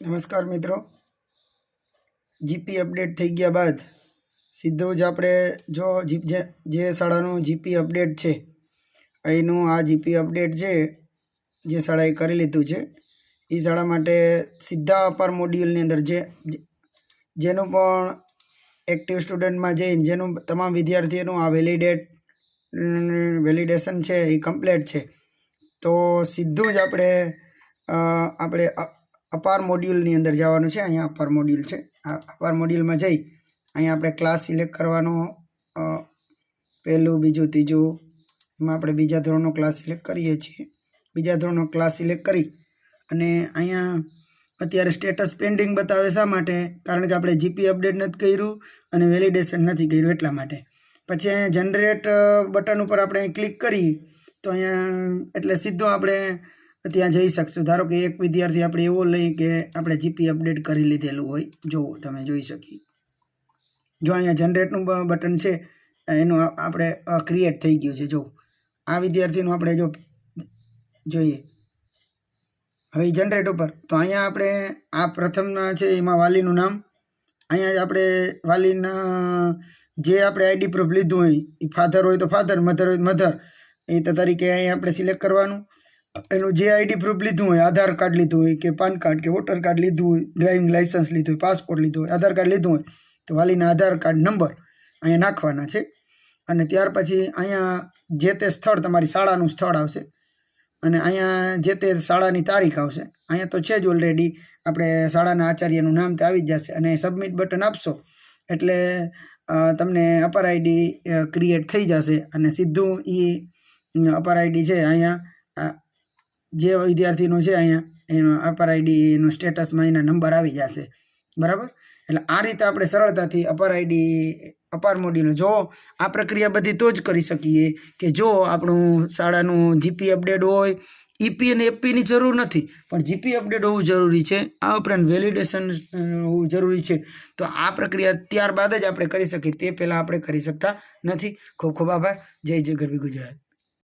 નમસ્કાર મિત્રો. GP update થઈ ગયા બાદ સીધું જ આપણે જો જીપ જે શાળાનું જીપી અપડેટ છે અહીંનું આ જીપી અપડેટ છે, જે શાળાએ કરી લીધું છે, એ શાળા માટે સીધા અપાર મોડ્યુલની અંદર જે, જેનું પણ એક્ટિવ સ્ટુડન્ટમાં જઈને જેનું તમામ વિદ્યાર્થીઓનું આ વેલિડેટ, વેલિડેશન છે એ કમ્પ્લેટ છે. તો સીધું જ આપણે આપણે અપાર મોડ્યુલની અંદર જવાનું છે. અહીંયા અપાર મોડ્યુલ છે. આ અપાર મોડ્યુલમાં જઈ અહીંયા આપણે ક્લાસ સિલેક્ટ કરવાનો પહેલું, બીજું, ત્રીજું, એમાં આપણે બીજા ધોરણનો ક્લાસ સિલેક્ટ કરીએ છીએ. બીજા ધોરણનો ક્લાસ સિલેક્ટ કરી અને અહીંયા અત્યારે સ્ટેટસ પેન્ડિંગ બતાવે શા માટે? કારણ કે આપણે જીપી અપડેટ નથી કર્યું અને વેલિડેશન નથી કર્યું એટલા માટે. પછી અહીંયા જનરેટ બટન ઉપર આપણે ક્લિક કરી તો અહીંયા એટલે સીધો આપણે ત્યાં જઈ શકશો. ધારો કે એક વિદ્યાર્થી આપણે એવો લઈ કે આપણે જીપી અપડેટ કરી લીધેલું હોય. જો તમે જોઈ શકી જો અહીંયા જનરેટનું બટન છે, એનું આપણે ક્રિએટ થઈ ગયું છે. જો આ વિદ્યાર્થીનું આપણે જો જોઈએ. હવે જનરેટ ઉપર. તો અહીંયા આપણે આ પ્રથમ છે, એમાં વાલીનું નામ. અહીંયા આપણે વાલીના જે આપણે આઈડી પ્રૂફ લીધું હોય, એ ફાધર હોય તો ફાધર મધર હોય મધર એ તરીકે અહીંયા આપણે સિલેક્ટ કરવાનું. એનું જે આઈડી પ્રૂફ લીધું હોય, આધાર કાર્ડ લીધું હોય કે પાન કાર્ડ કે વોટર કાર્ડ લીધું હોય ડ્રાઇવિંગ લાઇસન્સ લીધું હોય પાસપોર્ટ લીધું હોય, આધાર કાર્ડ લીધું હોય, તો વાલીના આધાર કાર્ડ નંબર અહીંયા નાખવાના છે. અને ત્યાર પછી અહીંયા જે તે સ્થળ તમારી શાળાનું સ્થળ આવશે અને અહીંયા જે તે શાળાની તારીખ આવશે, અહીંયા તો છે જ ઓલરેડી આપણે શાળાના આચાર્યનું નામ તે આવી જ જશે. અને સબમિટ બટન આપશો એટલે તમને અપર આઈડી ક્રિએટ થઈ જશે અને સીધું એ અપર આઈડી છે અહીંયા જે વિદ્યાર્થીનો છે અહીંયા, એનો અપર આઈડી એનું સ્ટેટસમાં એના નંબર આવી જશે. બરાબર? એટલે આ રીતે આપણે સરળતાથી અપર આઈડી અપાર મોડ્યુલ જો આ પ્રક્રિયા બધી તો જ કરી શકીએ કે જો આપણું શાળાનું જીપી અપડેટ હોય ઈપી અને એપીની જરૂર નથી, પણ જીપી અપડેટ હોવું જરૂરી છે, આ ઉપરાંત વેલિડેશન હોવું જરૂરી છે. તો આ પ્રક્રિયા ત્યારબાદ જ આપણે કરી શકીએ, તે પહેલાં આપણે કરી શકતા નથી. ખૂબ ખૂબ આભાર. જય જય ગરબી ગુજરાત